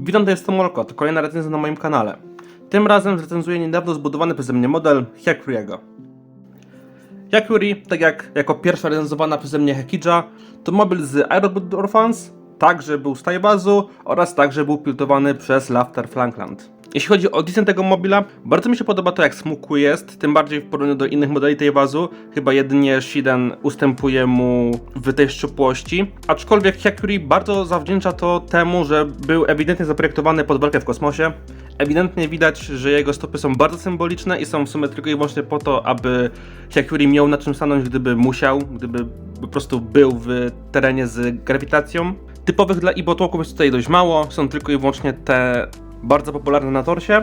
Witam, to jest Tomolko, to kolejna recenzja na moim kanale. Tym razem zrecenzuję niedawno zbudowany przeze mnie model Hyakuriego. Hyakuri, tak jak jako pierwsza recenzowana przeze mnie Hekidża, to mobil z Aerobud Orphans, także był z Taibazu oraz także był pilotowany przez Laughter Flankland. Jeśli chodzi o design tego mobila, bardzo mi się podoba to jak smukły jest, tym bardziej w porównaniu do innych modeli Taiwazu, chyba jedynie Shiden ustępuje mu w tej szczupłości, aczkolwiek Hyakuri bardzo zawdzięcza to temu, że był ewidentnie zaprojektowany pod walkę w kosmosie, Ewidentnie widać, że jego stopy są bardzo symboliczne i są w sumie tylko i wyłącznie po to, aby Hyakuri miał na czym stanąć, gdyby musiał, gdyby po prostu był w terenie z grawitacją. Typowych dla ibotłoków jest tutaj dość mało, są tylko i wyłącznie te bardzo popularne na torsie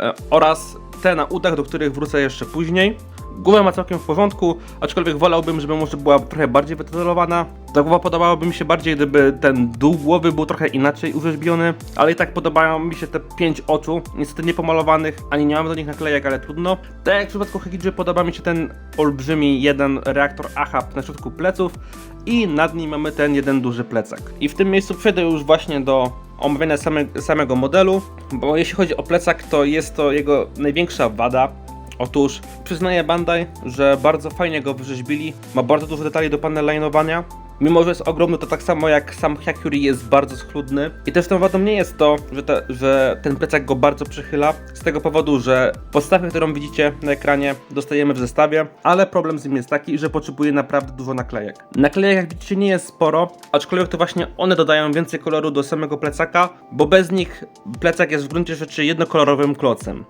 e, oraz te na udach, do których wrócę jeszcze później. Głowa ma całkiem w porządku, aczkolwiek wolałbym, żeby może była trochę bardziej wytatuowana. Ta głowa podobałaby mi się bardziej, gdyby ten dół głowy był trochę inaczej urzeźbiony, ale i tak podobają mi się te pięć oczu, niestety nie pomalowanych, ani nie mamy do nich naklejek, ale trudno. Tak jak w przypadku Hekidży podoba mi się ten olbrzymi jeden reaktor AHAP na środku pleców i nad nim mamy ten jeden duży plecak. I w tym miejscu przejdę już właśnie do omawiania same, samego modelu, bo jeśli chodzi o plecak, to jest to jego największa wada. Otóż przyznaję Bandai, że bardzo fajnie go wyrzeźbili, ma bardzo dużo detali do panelinowania. Mimo, że jest ogromny, to tak samo jak sam Hyakuri jest bardzo schludny. I też tą wadą nie jest to, że, te, że ten plecak go bardzo przychyla, z tego powodu, że podstawę, którą widzicie na ekranie, dostajemy w zestawie, ale problem z nim jest taki, że potrzebuje naprawdę dużo naklejek. Naklejek, jak widzicie, nie jest sporo, aczkolwiek to właśnie one dodają więcej koloru do samego plecaka, bo bez nich plecak jest w gruncie rzeczy jednokolorowym klocem.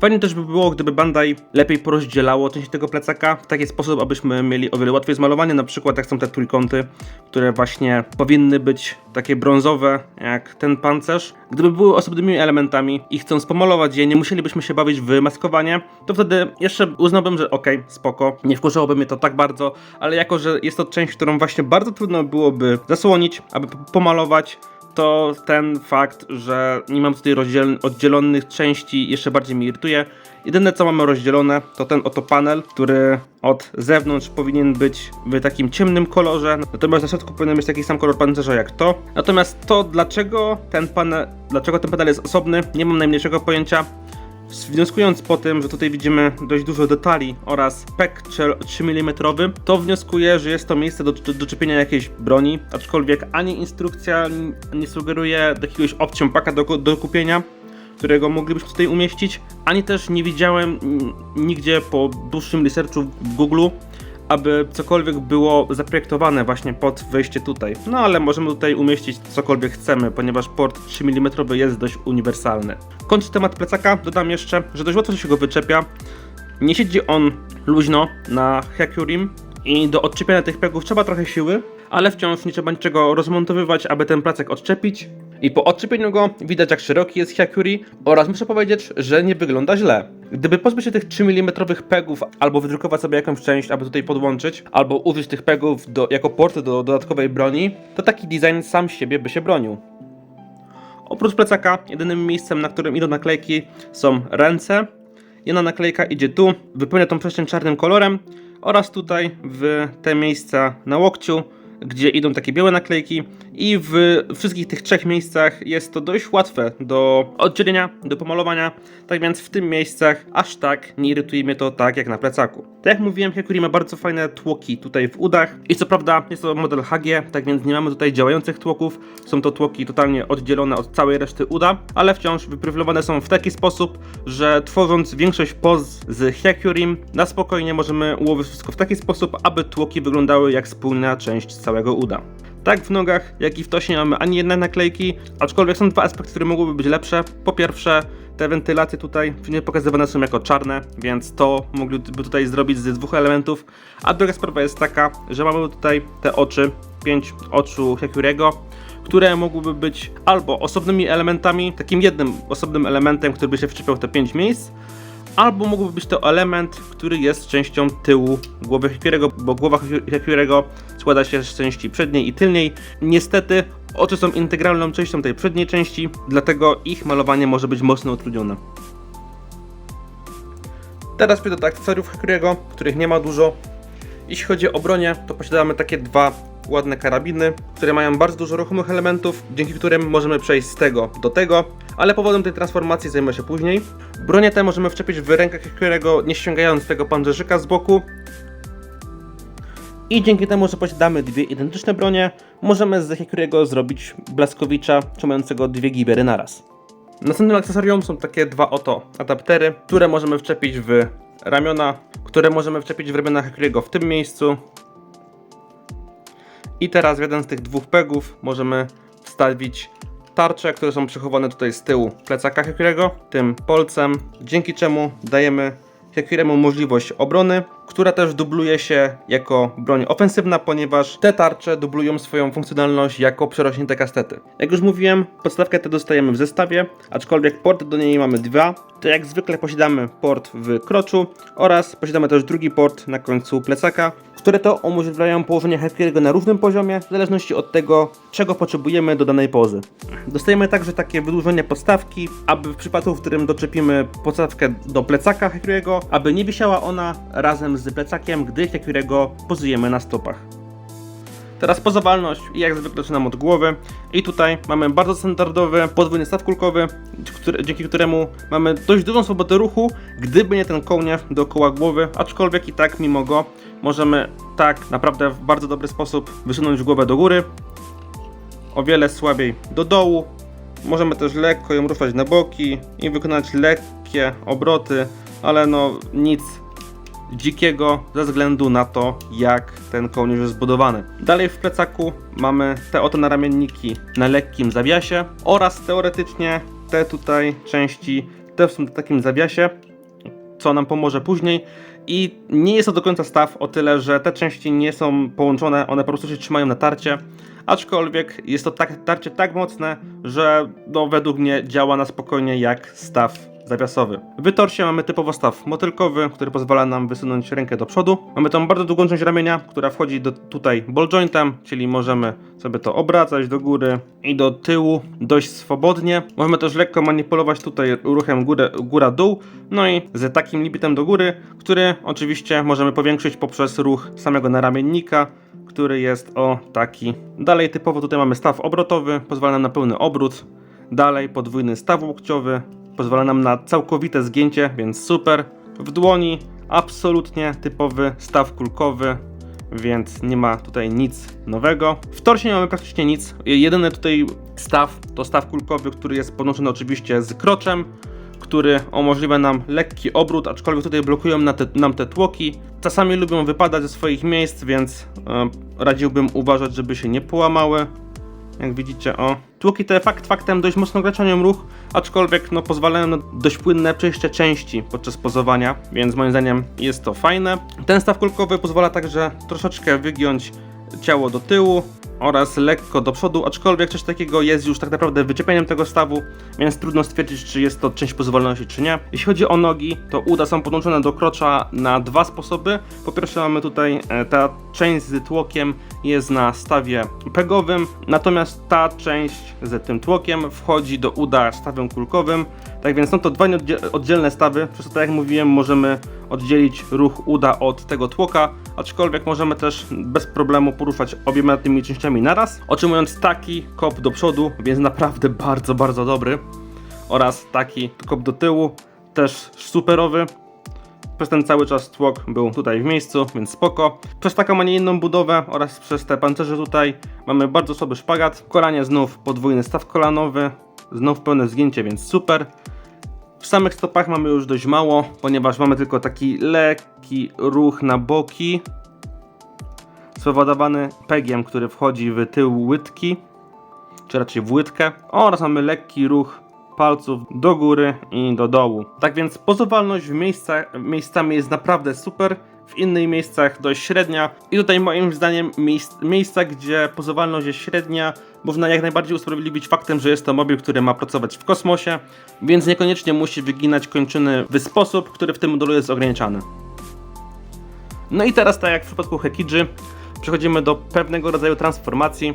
Fajnie też by było, gdyby Bandai lepiej porozdzielało część tego plecaka w taki sposób, abyśmy mieli o wiele łatwiej zmalowanie, na przykład jak są te trójkąty, które właśnie powinny być takie brązowe, jak ten pancerz. Gdyby były osobnymi elementami i chcąc pomalować je, nie musielibyśmy się bawić w maskowanie, to wtedy jeszcze uznałbym, że okej, spoko, nie wkurzałoby mnie to tak bardzo, ale jako, że jest to część, którą właśnie bardzo trudno byłoby zasłonić, aby pomalować, to ten fakt, że nie mam tutaj oddzielonych części jeszcze bardziej mnie irytuje. Jedyne co mamy rozdzielone to ten oto panel, który od zewnątrz powinien być w takim ciemnym kolorze, natomiast na środku powinien być taki sam kolor pancerza jak to. Natomiast to dlaczego ten panel, dlaczego ten panel jest osobny, nie mam najmniejszego pojęcia. Wnioskując po tym, że tutaj widzimy dość dużo detali oraz pek 3 mm, to wnioskuję, że jest to miejsce do, do, do czepienia jakiejś broni, aczkolwiek ani instrukcja nie sugeruje jakiegoś option paka do, do kupienia, którego moglibyśmy tutaj umieścić, ani też nie widziałem nigdzie po dłuższym researchu w Google, aby cokolwiek było zaprojektowane właśnie pod wejście tutaj. No ale możemy tutaj umieścić cokolwiek chcemy, ponieważ port 3 mm jest dość uniwersalny. Kończąc temat plecaka, dodam jeszcze, że dość łatwo się go wyczepia. Nie siedzi on luźno na Hyakurim i do odczepiania tych pegów trzeba trochę siły, ale wciąż nie trzeba niczego rozmontowywać, aby ten placek odczepić. I po odczepieniu go widać jak szeroki jest Hyakuri oraz muszę powiedzieć, że nie wygląda źle. Gdyby pozbyć się tych 3 mm pegów albo wydrukować sobie jakąś część, aby tutaj podłączyć, albo użyć tych pegów do, jako porty do dodatkowej broni, to taki design sam siebie by się bronił. Oprócz plecaka, jedynym miejscem, na którym idą naklejki są ręce. Jedna naklejka idzie tu, wypełnia tą przestrzeń czarnym kolorem oraz tutaj w te miejsca na łokciu, gdzie idą takie białe naklejki i w wszystkich tych trzech miejscach jest to dość łatwe do oddzielenia, do pomalowania, tak więc w tym miejscach aż tak nie irytuje mnie to tak jak na plecaku. Tak jak mówiłem, Hikuri ma bardzo fajne tłoki tutaj w udach i co prawda jest to model HG, tak więc nie mamy tutaj działających tłoków, są to tłoki totalnie oddzielone od całej reszty uda, ale wciąż wyprofilowane są w taki sposób, że tworząc większość poz z Hyakurim, na spokojnie możemy ułożyć wszystko w taki sposób, aby tłoki wyglądały jak spójna część całego uda. Tak w nogach, jak i w tosie nie mamy ani jednej naklejki, aczkolwiek są dwa aspekty, które mogłyby być lepsze. Po pierwsze, te wentylacje tutaj nie pokazywane są jako czarne, więc to mogliby tutaj zrobić z dwóch elementów. A druga sprawa jest taka, że mamy tutaj te oczy, pięć oczu Hyakuriego, które mogłyby być albo osobnymi elementami, takim jednym osobnym elementem, który by się wczepiał w te pięć miejsc, albo mógłby być to element, który jest częścią tyłu głowy Hyakuriego, bo głowa Hyakuriego składa się z części przedniej i tylniej. Niestety oczy są integralną częścią tej przedniej części, dlatego ich malowanie może być mocno utrudnione. Teraz przejdę do akcesoriów Hyakuriego, których nie ma dużo. Jeśli chodzi o bronię, to posiadamy takie dwa ładne karabiny, które mają bardzo dużo ruchomych elementów, dzięki którym możemy przejść z tego do tego, ale powodem tej transformacji zajmę się później. Bronię te możemy wczepić w rękach którego nie ściągając tego pancerzyka z boku, i dzięki temu, że posiadamy dwie identyczne bronie, możemy z Hekuriego zrobić Blaskowicza trzymającego dwie gibery naraz. Następnym akcesorium są takie dwa oto adaptery, które możemy wczepić w ramiona, które możemy wczepić w ramiona Hekuriego w tym miejscu. I teraz w jeden z tych dwóch pegów możemy wstawić tarcze, które są przechowane tutaj z tyłu plecaka Hekuriego, tym polcem, dzięki czemu dajemy Hekiremu możliwość obrony, która też dubluje się jako broń ofensywna, ponieważ te tarcze dublują swoją funkcjonalność jako przerośnięte kastety. Jak już mówiłem, podstawkę tę dostajemy w zestawie, aczkolwiek port do niej mamy dwa. To jak zwykle posiadamy port w kroczu oraz posiadamy też drugi port na końcu plecaka, które to umożliwiają położenie Hekiriego na różnym poziomie, w zależności od tego, czego potrzebujemy do danej pozy. Dostajemy także takie wydłużenie podstawki, aby w przypadku, w którym doczepimy podstawkę do plecaka Hekiriego, aby nie wisiała ona razem z plecakiem, gdy Hekiriego pozujemy na stopach. Teraz pozowalność i jak zwykle zaczynam od głowy i tutaj mamy bardzo standardowy podwójny staw kulkowy, który, dzięki któremu mamy dość dużą swobodę ruchu, gdyby nie ten kołnierz dookoła głowy, aczkolwiek i tak mimo go możemy tak naprawdę w bardzo dobry sposób wysunąć głowę do góry, o wiele słabiej do dołu. Możemy też lekko ją ruszać na boki i wykonać lekkie obroty, ale no nic dzikiego ze względu na to, jak ten kołnierz jest zbudowany. Dalej w plecaku mamy te oto naramienniki na lekkim zawiasie oraz teoretycznie te tutaj części są w takim zawiasie, co nam pomoże później. I nie jest to do końca staw o tyle, że te części nie są połączone, one po prostu się trzymają na tarcie. Aczkolwiek jest to tak, tarcie tak mocne, że no, według mnie działa na spokojnie jak staw zawiasowy. W mamy typowo staw motylkowy, który pozwala nam wysunąć rękę do przodu. Mamy tą bardzo długą część ramienia, która wchodzi do, tutaj ball jointem, czyli możemy sobie to obracać do góry i do tyłu dość swobodnie. Możemy też lekko manipulować tutaj ruchem góra-dół, no i z takim limitem do góry, który oczywiście możemy powiększyć poprzez ruch samego naramiennika, który jest o taki. Dalej typowo tutaj mamy staw obrotowy, pozwala nam na pełny obrót. Dalej podwójny staw łokciowy, pozwala nam na całkowite zgięcie, więc super. W dłoni absolutnie typowy staw kulkowy, więc nie ma tutaj nic nowego. W torsie nie mamy praktycznie nic. Jedyny tutaj staw to staw kulkowy, który jest podłączony oczywiście z kroczem, który umożliwia nam lekki obrót, aczkolwiek tutaj blokują na te, nam te tłoki. Czasami lubią wypadać ze swoich miejsc, więc e, radziłbym uważać, żeby się nie połamały. Jak widzicie, o. Tłoki te fakt faktem dość mocno graczanią ruch, aczkolwiek no, pozwalają na dość płynne przejście części podczas pozowania, więc moim zdaniem jest to fajne. Ten staw kulkowy pozwala także troszeczkę wygiąć ciało do tyłu oraz lekko do przodu, aczkolwiek coś takiego jest już tak naprawdę wyczepieniem tego stawu, więc trudno stwierdzić, czy jest to część pozwolności, czy nie. Jeśli chodzi o nogi, to uda są podłączone do krocza na dwa sposoby. Po pierwsze mamy tutaj e, ta część z tłokiem jest na stawie pegowym, natomiast ta część z tym tłokiem wchodzi do uda stawem kulkowym. Tak więc są to dwa oddzielne stawy, przez co tak jak mówiłem możemy oddzielić ruch uda od tego tłoka, aczkolwiek możemy też bez problemu poruszać obiema tymi częściami naraz, otrzymując taki kop do przodu, więc naprawdę bardzo, bardzo dobry oraz taki kop do tyłu, też superowy. Przez ten cały czas tłok był tutaj w miejscu, więc spoko. Przez taką, a nie inną budowę oraz przez te pancerze tutaj mamy bardzo słaby szpagat. Kolanie znów podwójny staw kolanowy, znów pełne zgięcie, więc super. W samych stopach mamy już dość mało, ponieważ mamy tylko taki lekki ruch na boki, spowodowany pegiem, który wchodzi w tył łydki, czy raczej w łydkę, oraz mamy lekki ruch palców do góry i do dołu. Tak więc pozowalność w miejscach, miejscami jest naprawdę super, w innych miejscach dość średnia i tutaj moim zdaniem miejsc, miejsca, gdzie pozowalność jest średnia, można jak najbardziej usprawiedliwić faktem, że jest to mobil, który ma pracować w kosmosie, więc niekoniecznie musi wyginać kończyny w sposób, który w tym modelu jest ograniczany. No i teraz, tak jak w przypadku Hekidży, przechodzimy do pewnego rodzaju transformacji,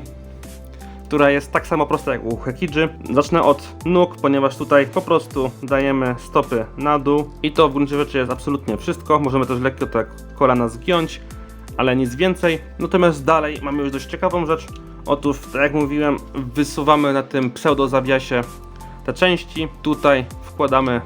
która jest tak samo prosta jak u Hekidży. Zacznę od nóg, ponieważ tutaj po prostu dajemy stopy na dół i to w gruncie rzeczy jest absolutnie wszystko. Możemy też lekko tak kolana zgiąć ale nic więcej. Natomiast dalej mamy już dość ciekawą rzecz. Otóż, tak jak mówiłem, wysuwamy na tym pseudo zawiasie te części. Tutaj wkładamy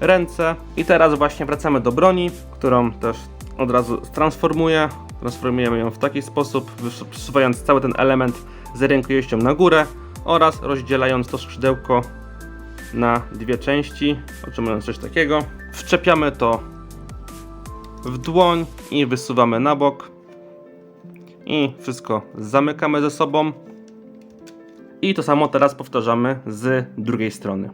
ręce i teraz właśnie wracamy do broni, którą też od razu transformuję. Transformujemy ją w taki sposób, przesuwając cały ten element z rękojeścią na górę oraz rozdzielając to skrzydełko na dwie części, otrzymując coś takiego. Wczepiamy to w dłoń i wysuwamy na bok. I wszystko zamykamy ze sobą. I to samo teraz powtarzamy z drugiej strony.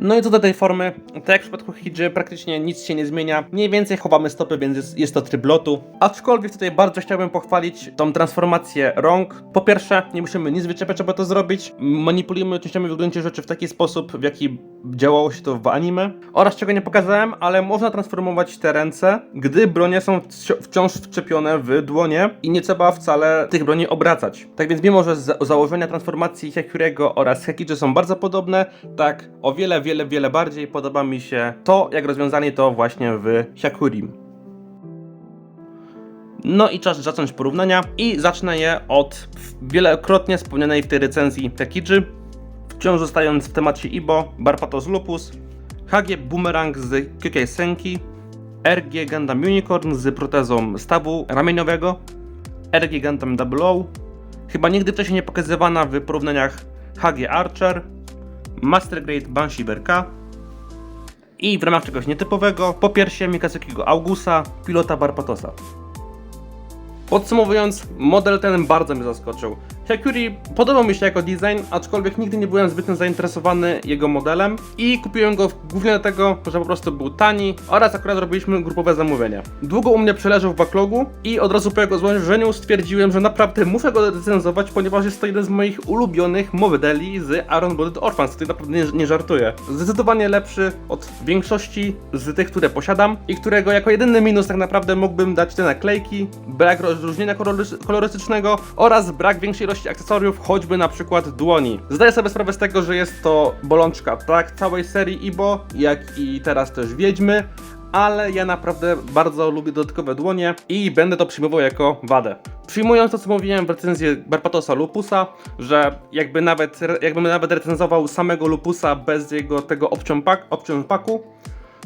No i co do tej formy, tak jak w przypadku Hidży, praktycznie nic się nie zmienia. Mniej więcej chowamy stopy, więc jest, jest to tryb lotu. Aczkolwiek tutaj bardzo chciałbym pochwalić tą transformację rąk. Po pierwsze, nie musimy nic wyczepiać, żeby to zrobić. Manipulujemy częściami w gruncie rzeczy w taki sposób, w jaki działało się to w anime. Oraz czego nie pokazałem, ale można transformować te ręce, gdy bronie są wci- wciąż wczepione w dłonie i nie trzeba wcale tych broni obracać. Tak więc mimo, że za założenia transformacji Hekuriego oraz Hekidży są bardzo podobne, tak o wiele, wiele, wiele bardziej podoba mi się to, jak rozwiązali to właśnie w Hyakurim. No i czas zacząć porównania i zacznę je od wielokrotnie wspomnianej w tej recenzji Hekidży, wciąż zostając w temacie Ibo, Barpatos Lupus, HG Boomerang z Kyokei Senki, RG Gundam Unicorn z protezą stawu ramieniowego, RG Gundam Double O, chyba nigdy wcześniej nie pokazywana w porównaniach HG Archer, Master Grade Banshee Berka i w ramach czegoś nietypowego po piersie Mikazukiego Augusa, pilota Barpatosa. Podsumowując, model ten bardzo mnie zaskoczył. Hekuri podobał mi się jako design, aczkolwiek nigdy nie byłem zbytnio zainteresowany jego modelem i kupiłem go głównie dlatego, że po prostu był tani oraz akurat robiliśmy grupowe zamówienie. Długo u mnie przeleżał w backlogu i od razu po jego złożeniu stwierdziłem, że naprawdę muszę go recenzować, ponieważ jest to jeden z moich ulubionych modeli z Iron Blooded Orphans, tutaj naprawdę nie, nie żartuję. Zdecydowanie lepszy od większości z tych, które posiadam i którego jako jedyny minus tak naprawdę mógłbym dać te naklejki, brak rozróżnienia kolorys- kolorystycznego oraz brak większej ilości akcesoriów, choćby na przykład dłoni. Zdaję sobie sprawę z tego, że jest to bolączka tak całej serii Ibo, jak i teraz też Wiedźmy, ale ja naprawdę bardzo lubię dodatkowe dłonie i będę to przyjmował jako wadę. Przyjmując to, co mówiłem w recenzji Barpatosa Lupusa, że jakby nawet, jakbym nawet recenzował samego Lupusa bez jego tego packu,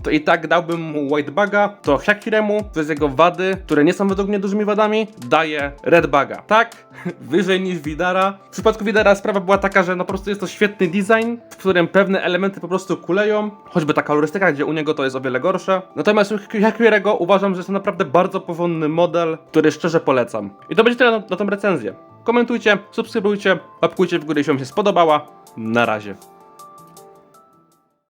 to i tak dałbym mu Whitebaga, to Hakiremu przez jego wady, które nie są według mnie dużymi wadami, daje Redbaga. Tak, wyżej niż Widara. W przypadku Widara sprawa była taka, że no po prostu jest to świetny design, w którym pewne elementy po prostu kuleją, choćby ta kolorystyka, gdzie u niego to jest o wiele gorsze. Natomiast u Hakirego uważam, że jest to naprawdę bardzo powolny model, który szczerze polecam. I to będzie tyle na, na tą recenzję. Komentujcie, subskrybujcie, łapkujcie w górę, jeśli wam się spodobała. Na razie.